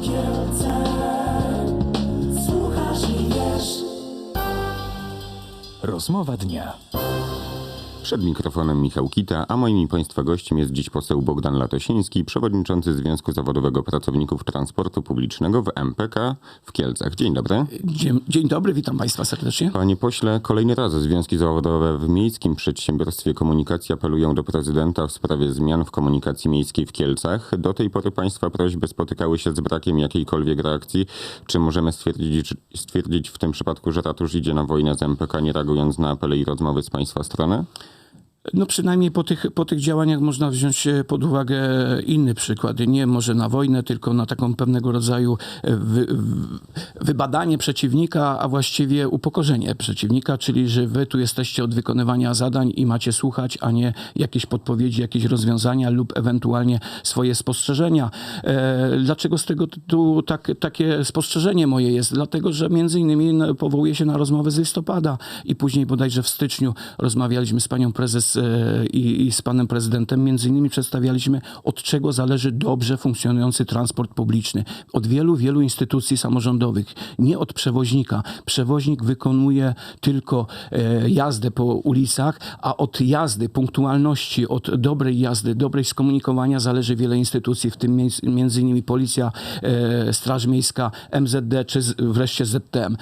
Wiesz. Rozmowa dnia. Przed mikrofonem Michał Kita, a moim Państwa gościem jest dziś poseł Bogdan Latosiński, przewodniczący Związku Zawodowego Pracowników Transportu Publicznego w MPK w Kielcach. Dzień dobry. Dzień, dzień dobry, witam Państwa serdecznie. Panie pośle, kolejny raz Związki Zawodowe w Miejskim Przedsiębiorstwie Komunikacji apelują do prezydenta w sprawie zmian w komunikacji miejskiej w Kielcach. Do tej pory Państwa prośby spotykały się z brakiem jakiejkolwiek reakcji. Czy możemy stwierdzić, stwierdzić w tym przypadku, że ratusz idzie na wojnę z MPK, nie reagując na apele i rozmowy z Państwa strony? No przynajmniej po tych, po tych działaniach można wziąć e, pod uwagę inny przykład. Nie może na wojnę, tylko na taką pewnego rodzaju e, wy, wybadanie przeciwnika, a właściwie upokorzenie przeciwnika, czyli że wy tu jesteście od wykonywania zadań i macie słuchać, a nie jakieś podpowiedzi, jakieś rozwiązania lub ewentualnie swoje spostrzeżenia. E, dlaczego z tego tytułu tak, takie spostrzeżenie moje jest? Dlatego, że między innymi no, powołuje się na rozmowę z listopada i później bodajże w styczniu rozmawialiśmy z panią prezes e, i, i z panem prezydentem. Między innymi przedstawialiśmy, od czego zależy dobrze funkcjonujący transport publiczny. Od wielu, wielu instytucji samorządowych, nie od przewoźnika. Przewoźnik wykonuje tylko e, jazdę po ulicach, a od jazdy, punktualności, od dobrej jazdy, dobrej skomunikowania zależy wiele instytucji, w tym między- innymi Policja, e, Straż Miejska, MZD czy z, wreszcie ZTM.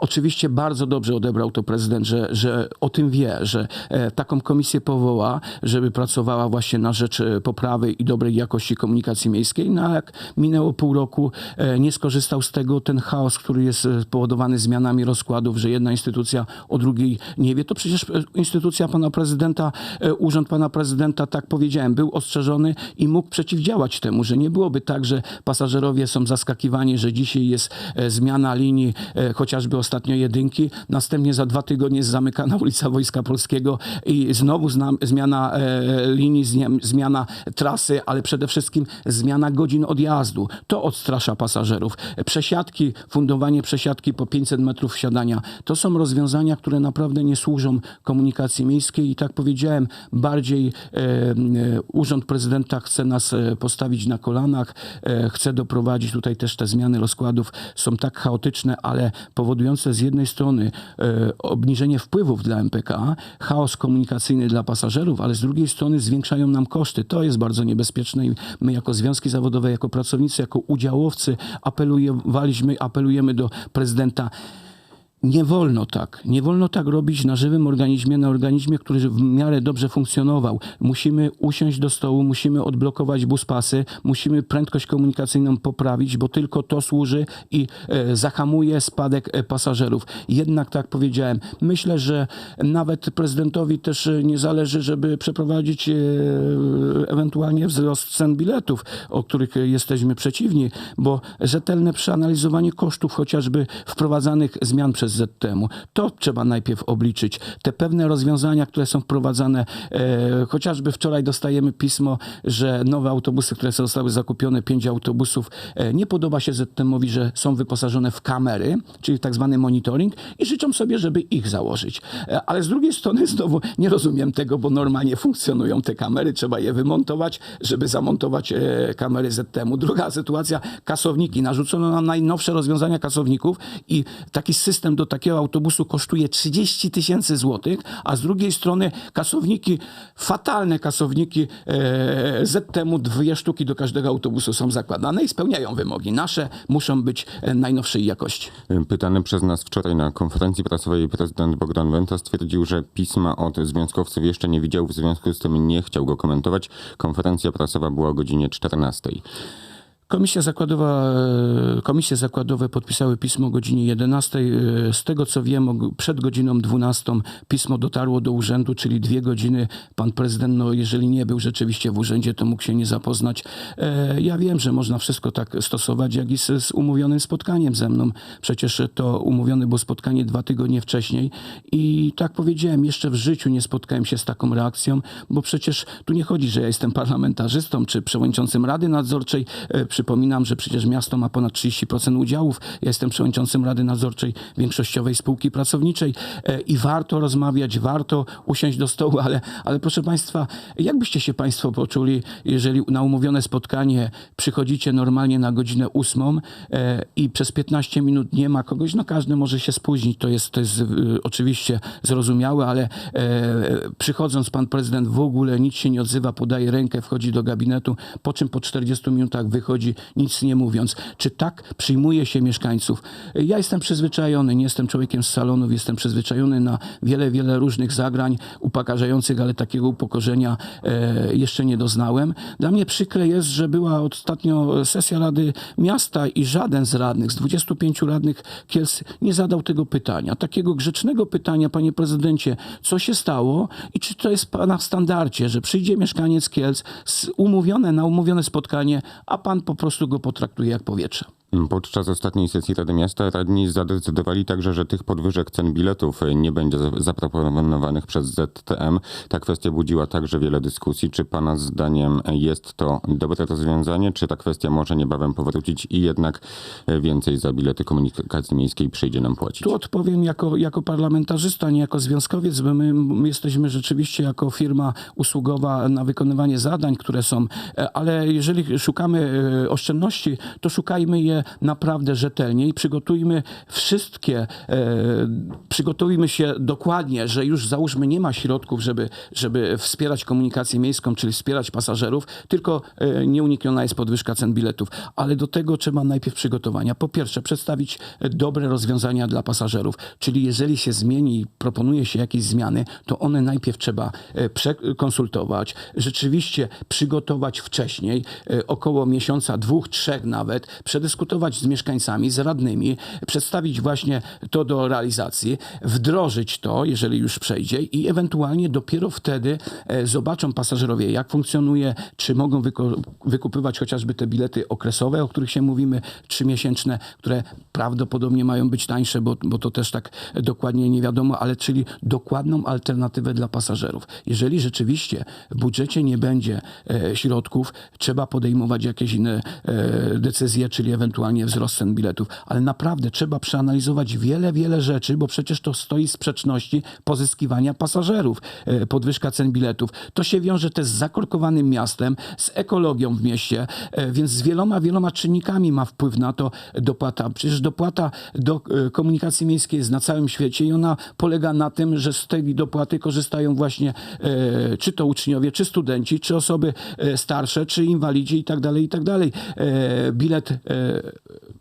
Oczywiście bardzo dobrze odebrał to prezydent, że, że o tym wie, że taką komisję powoła, żeby pracowała właśnie na rzecz e, poprawy i dobrej jakości komunikacji miejskiej. No a jak minęło pół roku, e, nie skorzystał z tego ten chaos, który jest e, spowodowany zmianami rozkładów, że jedna instytucja o drugiej nie wie, to przecież instytucja pana prezydenta, urząd pana prezydenta, tak powiedziałem, był ostrzeżony i mógł przeciwdziałać temu, że nie byłoby tak, że pasażerowie są zaskakiwani, że dzisiaj jest zmiana linii, chociażby ostatnio jedynki, następnie za dwa tygodnie jest zamykana ulica Wojska Polskiego i znowu zna, zmiana e, linii, zmiana trasy, ale przede wszystkim zmiana godzin odjazdu. To odstrasza pasażerów. Przesiadki, fundowanie przesiadki po 500 metrów wsiadania, to są rozwiązania, które naprawdę nie służą komunikacji miejskiej i tak powiedziałem, bardziej e, e, Urząd Prezydenta chce nas e, postawić na kolanach, e, chce doprowadzić tutaj też te zmiany rozkładów są tak chaotyczne, ale powodujące z jednej strony obniżenie wpływów dla MPK, chaos komunikacyjny dla pasażerów, ale z drugiej strony zwiększają nam koszty. To jest bardzo niebezpieczne i my jako związki zawodowe, jako pracownicy, jako udziałowcy apelujemy, apelujemy do prezydenta nie wolno tak. Nie wolno tak robić na żywym organizmie, na organizmie, który w miarę dobrze funkcjonował. Musimy usiąść do stołu, musimy odblokować buspasy, musimy prędkość komunikacyjną poprawić, bo tylko to służy i e, zahamuje spadek e, pasażerów. Jednak tak powiedziałem, myślę, że nawet prezydentowi też nie zależy, żeby przeprowadzić e, ewentualnie wzrost cen biletów, o których jesteśmy przeciwni, bo rzetelne przeanalizowanie kosztów chociażby wprowadzanych zmian przez ZTM-u, to trzeba najpierw obliczyć. Te pewne rozwiązania, które są wprowadzane, e, chociażby wczoraj dostajemy pismo, że nowe autobusy, które zostały zakupione, pięć autobusów, e, nie podoba się ZTM-owi, że są wyposażone w kamery, czyli tak zwany monitoring i życzą sobie, żeby ich założyć. E, ale z drugiej strony znowu nie rozumiem tego, bo normalnie funkcjonują te kamery, trzeba je wymontować, żeby zamontować e, kamery ZTM-u. Druga sytuacja, kasowniki. Narzucono nam najnowsze rozwiązania kasowników i taki system do takiego autobusu kosztuje 30 tysięcy złotych, a z drugiej strony kasowniki, fatalne kasowniki e, ZTM-u, dwie sztuki do każdego autobusu są zakładane i spełniają wymogi. Nasze muszą być e, najnowszej jakości. Pytany przez nas wczoraj na konferencji prasowej prezydent Bogdan Wenta stwierdził, że pisma od związkowców jeszcze nie widział, w związku z tym nie chciał go komentować. Konferencja prasowa była o godzinie 14. Komisja zakładowa, e, komisje zakładowe podpisały pismo o godzinie 11. E, Z tego co wiem, przed godziną 12 pismo dotarło do urzędu, czyli dwie godziny. Pan prezydent, no, jeżeli nie był rzeczywiście w urzędzie, to mógł się nie zapoznać. E, Ja wiem, że można wszystko tak stosować, jak i z, z umówionym spotkaniem ze mną. Przecież to umówione było spotkanie dwa tygodnie wcześniej i tak powiedziałem, jeszcze w życiu nie spotkałem się z taką reakcją, bo przecież tu nie chodzi, że ja jestem parlamentarzystą czy przewodniczącym Rady Nadzorczej, Przypominam, że przecież miasto ma ponad 30% udziałów. Ja jestem przewodniczącym Rady Nadzorczej większościowej spółki pracowniczej e, i warto rozmawiać, warto usiąść do stołu, ale, ale proszę Państwa, jak byście się Państwo poczuli, jeżeli na umówione spotkanie przychodzicie normalnie na godzinę ósmą e, i przez 15 minut nie ma kogoś, no każdy może się spóźnić, to jest, to jest y, oczywiście zrozumiałe, ale e, przychodząc pan prezydent w ogóle nic się nie odzywa, podaje rękę, wchodzi do gabinetu, po czym po 40 minutach wychodzi, nic nie mówiąc. Czy tak przyjmuje się mieszkańców? Ja jestem przyzwyczajony, nie jestem człowiekiem z salonów, jestem przyzwyczajony na wiele, wiele różnych zagrań upokarzających, ale takiego upokorzenia e, jeszcze nie doznałem. Dla mnie przykre jest, że była ostatnio sesja Rady Miasta i żaden z radnych, z 25 radnych Kielc nie zadał tego pytania. Takiego grzecznego pytania, panie prezydencie, co się stało i czy to jest pana w standardzie, że przyjdzie mieszkaniec Kielc umówione na umówione spotkanie, a pan po prostu go potraktuje jak powietrze. Podczas ostatniej sesji Rady Miasta radni zadecydowali także, że tych podwyżek cen biletów nie będzie za- zaproponowanych przez ZTM. Ta kwestia budziła także wiele dyskusji. Czy Pana zdaniem jest to dobre rozwiązanie, czy ta kwestia może niebawem powrócić i jednak więcej za bilety komunikacji miejskiej przyjdzie nam płacić? Tu odpowiem jako, jako parlamentarzysta, nie jako związkowiec, bo my, my jesteśmy rzeczywiście jako firma usługowa na wykonywanie zadań, które są, e, ale jeżeli szukamy e, oszczędności, to szukajmy je naprawdę rzetelnie i przygotujmy wszystkie, e, przygotujmy się dokładnie, że już załóżmy nie ma środków, żeby, żeby wspierać komunikację miejską, czyli wspierać pasażerów, tylko e, nieunikniona jest podwyżka cen biletów. Ale do tego trzeba najpierw przygotowania. Po pierwsze, przedstawić e, dobre rozwiązania dla pasażerów, czyli jeżeli się zmieni i proponuje się jakieś zmiany, to one najpierw trzeba przekonsultować, rzeczywiście przygotować wcześniej, około miesiąca, dwóch, trzech nawet, przedyskutować z mieszkańcami, z radnymi, przedstawić właśnie to do realizacji, wdrożyć to, jeżeli już przejdzie i ewentualnie dopiero wtedy e, zobaczą pasażerowie, jak funkcjonuje, czy mogą wykupywać chociażby te bilety okresowe, o których się mówimy, trzymiesięczne, które prawdopodobnie mają być tańsze, bo, bo to też tak dokładnie nie wiadomo, ale czyli dokładną alternatywę dla pasażerów. Jeżeli rzeczywiście w budżecie nie będzie e, środków, trzeba podejmować jakieś inne e, decyzje, czyli ewentualnie wzrost cen biletów, ale naprawdę trzeba przeanalizować wiele, wiele rzeczy, bo przecież to stoi w sprzeczności pozyskiwania pasażerów, e, podwyżka cen biletów. To się wiąże też z zakorkowanym miastem, z ekologią w mieście, e, więc z wieloma, wieloma czynnikami ma wpływ na to dopłata. Przecież dopłata do e, komunikacji miejskiej jest na całym świecie i ona polega na tym, że z tej dopłaty korzystają właśnie czy to uczniowie, czy studenci, czy osoby starsze, czy inwalidzi i tak dalej, i tak dalej. Bilet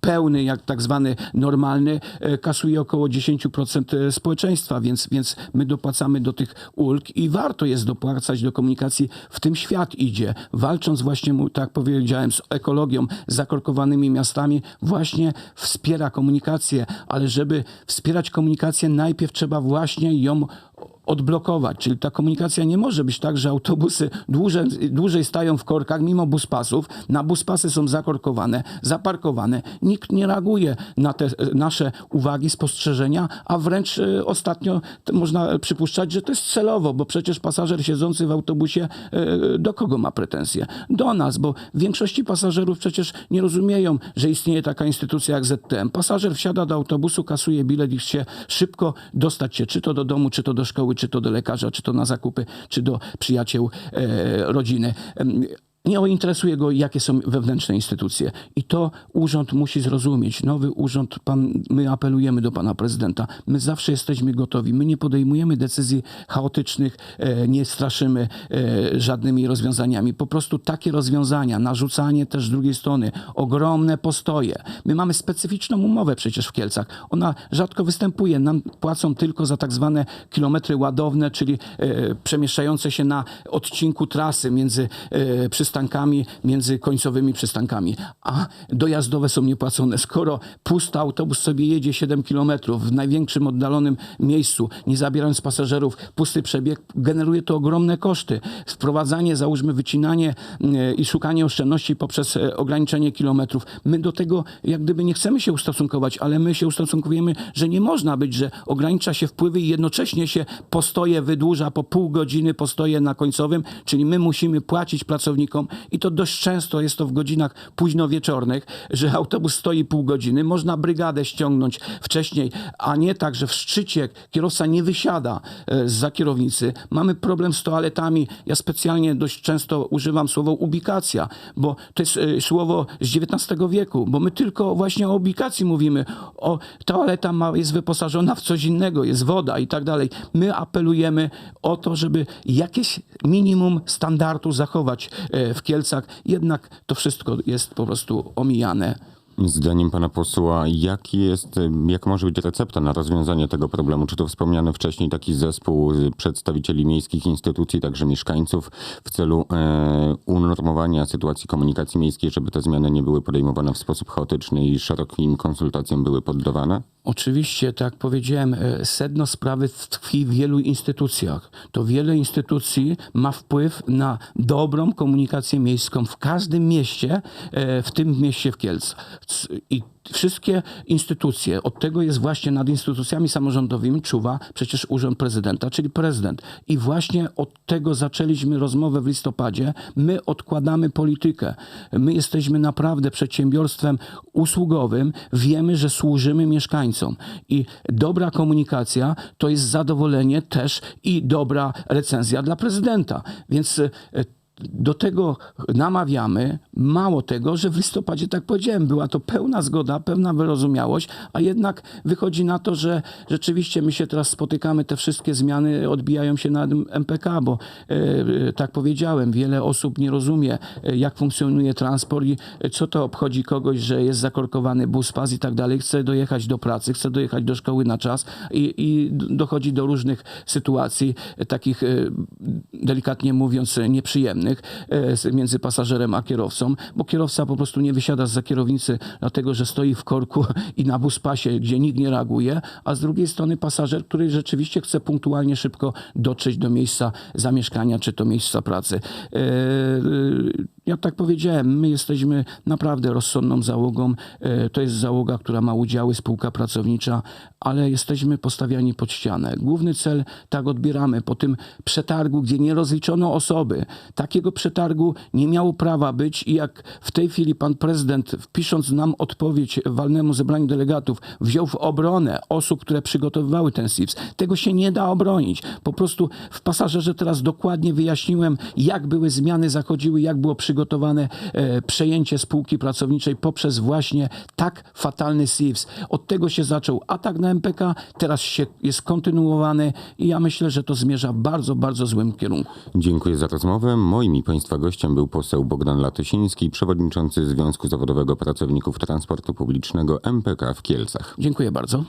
pełny, jak tak zwany normalny, e, kasuje około 10% społeczeństwa, więc, więc my dopłacamy do tych ulg i warto jest dopłacać do komunikacji. W tym świat idzie, walcząc właśnie, tak powiedziałem, z ekologią, z zakorkowanymi miastami, właśnie wspiera komunikację, ale żeby wspierać komunikację, najpierw trzeba właśnie ją odblokować. Czyli ta komunikacja nie może być tak, że autobusy dłużej, dłużej stają w korkach mimo buspasów. Na buspasy są zakorkowane, zaparkowane. Nikt nie reaguje na te nasze uwagi, spostrzeżenia, a wręcz e, ostatnio można przypuszczać, że to jest celowo, bo przecież pasażer siedzący w autobusie e, do kogo ma pretensje? Do nas, bo w większości pasażerów przecież nie rozumieją, że istnieje taka instytucja jak ZTM. Pasażer wsiada do autobusu, kasuje bilet i chce szybko dostać się, czy to do domu, czy to do szkoły, czy to do lekarza, czy to na zakupy, czy do przyjaciół e, rodziny. Nie interesuje go, jakie są wewnętrzne instytucje. I to urząd musi zrozumieć. Nowy urząd, pan, my apelujemy do pana prezydenta. My zawsze jesteśmy gotowi. My nie podejmujemy decyzji chaotycznych, e, nie straszymy e, żadnymi rozwiązaniami. Po prostu takie rozwiązania, narzucanie też z drugiej strony, ogromne postoje. My mamy specyficzną umowę przecież w Kielcach. Ona rzadko występuje. Nam płacą tylko za tak zwane kilometry ładowne, czyli e, przemieszczające się na odcinku trasy między e, przystankami, między końcowymi przystankami. A dojazdowe są niepłacone. Skoro pusty autobus sobie jedzie 7 kilometrów w największym oddalonym miejscu, nie zabierając pasażerów, pusty przebieg, generuje to ogromne koszty. Wprowadzanie, załóżmy wycinanie e, i szukanie oszczędności poprzez e, ograniczenie kilometrów. My do tego jak gdyby nie chcemy się ustosunkować, ale my się ustosunkujemy, że nie można być, że ogranicza się wpływy i jednocześnie się postoje wydłuża po pół godziny postoje na końcowym, czyli my musimy płacić pracownikom, i to dość często jest to w godzinach późnowieczornych, że autobus stoi pół godziny, można brygadę ściągnąć wcześniej, a nie tak, że w szczycie kierowca nie wysiada e, za kierownicy. Mamy problem z toaletami. Ja specjalnie dość często używam słowa ubikacja, bo to jest e, słowo z XIX wieku, bo my tylko właśnie o ubikacji mówimy. O, toaleta ma, jest wyposażona w coś innego, jest woda i tak dalej. My apelujemy o to, żeby jakieś minimum standardu zachować e, w Kielcach. Jednak to wszystko jest po prostu omijane. Zdaniem pana posła, jaki jest, jaka może być recepta na rozwiązanie tego problemu? Czy to wspomniany wcześniej taki zespół przedstawicieli miejskich instytucji, także mieszkańców w celu e, unormowania sytuacji komunikacji miejskiej, żeby te zmiany nie były podejmowane w sposób chaotyczny i szerokim konsultacjom były poddawane? Oczywiście, tak jak powiedziałem, e, sedno sprawy tkwi w wielu instytucjach. To wiele instytucji ma wpływ na dobrą komunikację miejską w każdym mieście, e, w tym mieście w Kielcach. I wszystkie instytucje, od tego jest właśnie nad instytucjami samorządowymi czuwa przecież Urząd Prezydenta, czyli prezydent. I właśnie od tego zaczęliśmy rozmowę w listopadzie. My odkładamy politykę. My jesteśmy naprawdę przedsiębiorstwem usługowym. Wiemy, że służymy mieszkańcom. I dobra komunikacja to jest zadowolenie też i dobra recenzja dla prezydenta. Więc e, do tego namawiamy. Mało tego, że w listopadzie, tak powiedziałem, była to pełna zgoda, pełna wyrozumiałość, a jednak wychodzi na to, że rzeczywiście my się teraz spotykamy, te wszystkie zmiany odbijają się na MPK, bo e, e, tak powiedziałem, wiele osób nie rozumie, e, jak funkcjonuje transport i e, co to obchodzi kogoś, że jest zakorkowany bus, pas i tak dalej, chce dojechać do pracy, chce dojechać do szkoły na czas i, i dochodzi do różnych sytuacji, takich delikatnie mówiąc nieprzyjemnych e, między pasażerem a kierowcą, bo kierowca po prostu nie wysiada za kierownicy, dlatego że stoi w korku i na buspasie, gdzie nikt nie reaguje, a z drugiej strony pasażer, który rzeczywiście chce punktualnie szybko dotrzeć do miejsca zamieszkania czy to miejsca pracy. Ja tak powiedziałem, my jesteśmy naprawdę rozsądną załogą. E, To jest załoga, która ma udziały, spółka pracownicza, ale jesteśmy postawiani pod ścianę. Główny cel tak odbieramy po tym przetargu, gdzie nie rozliczono osoby. Takiego przetargu nie miało prawa być i jak w tej chwili pan prezydent, wpisząc nam odpowiedź walnemu zebraniu delegatów, wziął w obronę osób, które przygotowywały ten SIPS, tego się nie da obronić. Po prostu w pasażerze teraz dokładnie wyjaśniłem, jak były zmiany zachodziły, jak było przygotowane e, przejęcie spółki pracowniczej poprzez właśnie tak fatalny SIPS. Od tego się zaczął atak na MPK, teraz się jest kontynuowany i ja myślę, że to zmierza w bardzo, bardzo złym kierunku. Dziękuję za rozmowę. Moim i Państwa gościem był poseł Bogdan Latysiński, przewodniczący Związku Zawodowego Pracowników Transportu Publicznego MPK w Kielcach. Dziękuję bardzo.